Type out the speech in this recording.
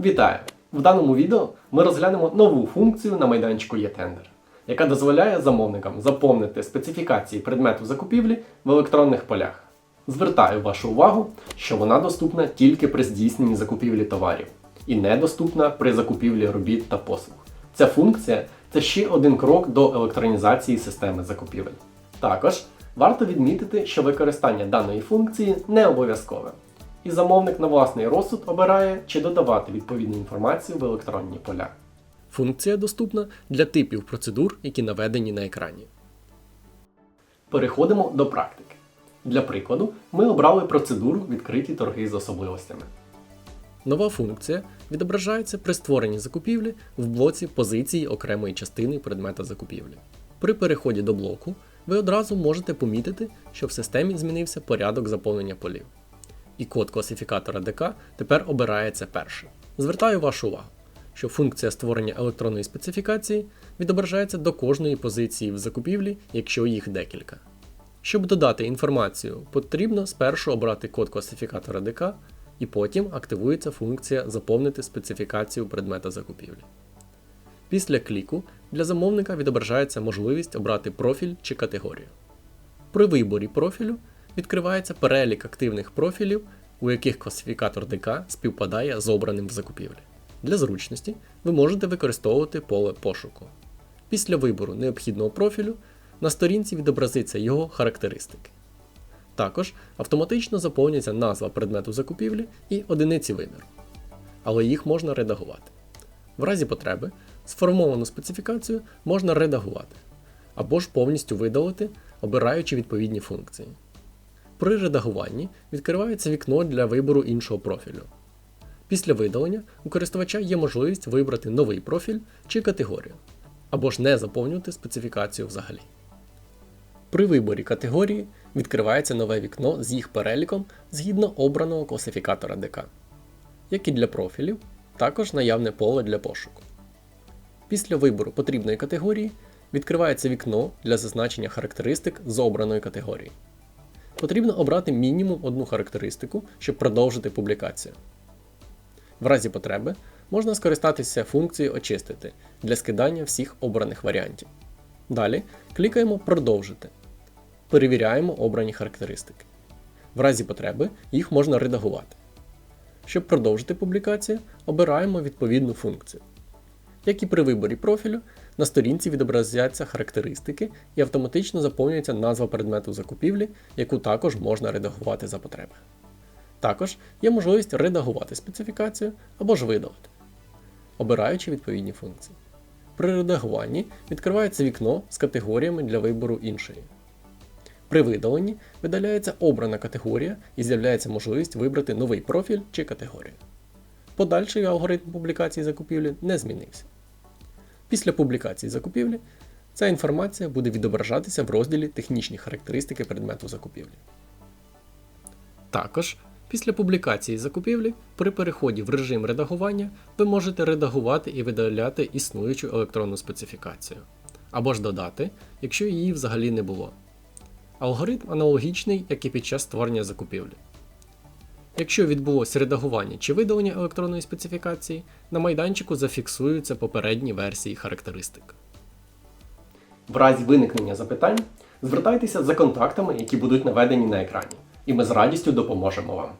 Вітаю! В даному відео ми розглянемо нову функцію на майданчику eTender, яка дозволяє замовникам заповнити специфікації предмету закупівлі в електронних полях. Звертаю вашу увагу, що вона доступна тільки при здійсненні закупівлі товарів і недоступна при закупівлі робіт та послуг. Ця функція це ще один крок до електронізації системи закупівель. Також варто відмітити, що використання даної функції не обов'язкове, і замовник на власний розсуд обирає, чи додавати відповідну інформацію в електронні поля. Функція доступна для типів процедур, які наведені на екрані. Переходимо до практики. Для прикладу, ми обрали процедуру відкриті торги з особливостями. Нова функція відображається при створенні закупівлі в блоці позиції окремої частини предмета закупівлі. При переході до блоку ви одразу можете помітити, що в системі змінився порядок заповнення полів. І код класифікатора ДК тепер обирається першим. Звертаю вашу увагу, що функція створення електронної специфікації відображається до кожної позиції в закупівлі, якщо їх декілька. Щоб додати інформацію, потрібно спершу обрати код класифікатора ДК, і потім активується функція Заповнити специфікацію предмета закупівлі. Після кліку для замовника відображається можливість обрати профіль чи категорію. При виборі профілю відкривається перелік активних профілів, у яких класифікатор ДК співпадає з обраним в закупівлі. Для зручності ви можете використовувати поле пошуку. Після вибору необхідного профілю на сторінці відобразиться його характеристики. Також автоматично заповнюється назва предмету закупівлі і одиниці виміру, але їх можна редагувати. В разі потреби сформовану специфікацію можна редагувати або ж повністю видалити, обираючи відповідні функції. При редагуванні відкривається вікно для вибору іншого профілю. Після видалення у користувача є можливість вибрати новий профіль чи категорію, або ж не заповнювати специфікацію взагалі. При виборі категорії відкривається нове вікно з їх переліком згідно обраного класифікатора ДК. Як і для профілів, також наявне поле для пошуку. Після вибору потрібної категорії відкривається вікно для зазначення характеристик з обраної категорії. Потрібно обрати мінімум одну характеристику, щоб продовжити публікацію. В разі потреби можна скористатися функцією Очистити для скидання всіх обраних варіантів. Далі клікаємо Продовжити. Перевіряємо обрані характеристики. В разі потреби їх можна редагувати. Щоб продовжити публікацію, обираємо відповідну функцію. Як і при виборі профілю, на сторінці відобразяться характеристики і автоматично заповнюється назва предмету закупівлі, яку також можна редагувати за потреби. Також є можливість редагувати специфікацію або ж видалити, обираючи відповідні функції. При редагуванні відкривається вікно з категоріями для вибору іншої. При видаленні видаляється обрана категорія і з'являється можливість вибрати новий профіль чи категорію. Подальший алгоритм публікації закупівлі не змінився. Після публікації закупівлі ця інформація буде відображатися в розділі Технічні характеристики предмету закупівлі. Також після публікації закупівлі при переході в режим редагування ви можете редагувати і видаляти існуючу електронну специфікацію, або ж додати, якщо її взагалі не було. Алгоритм аналогічний, як і під час створення закупівлі. Якщо відбулося редагування чи видалення електронної специфікації, на майданчику зафіксуються попередні версії характеристик. В разі виникнення запитань звертайтеся за контактами, які будуть наведені на екрані, і ми з радістю допоможемо вам.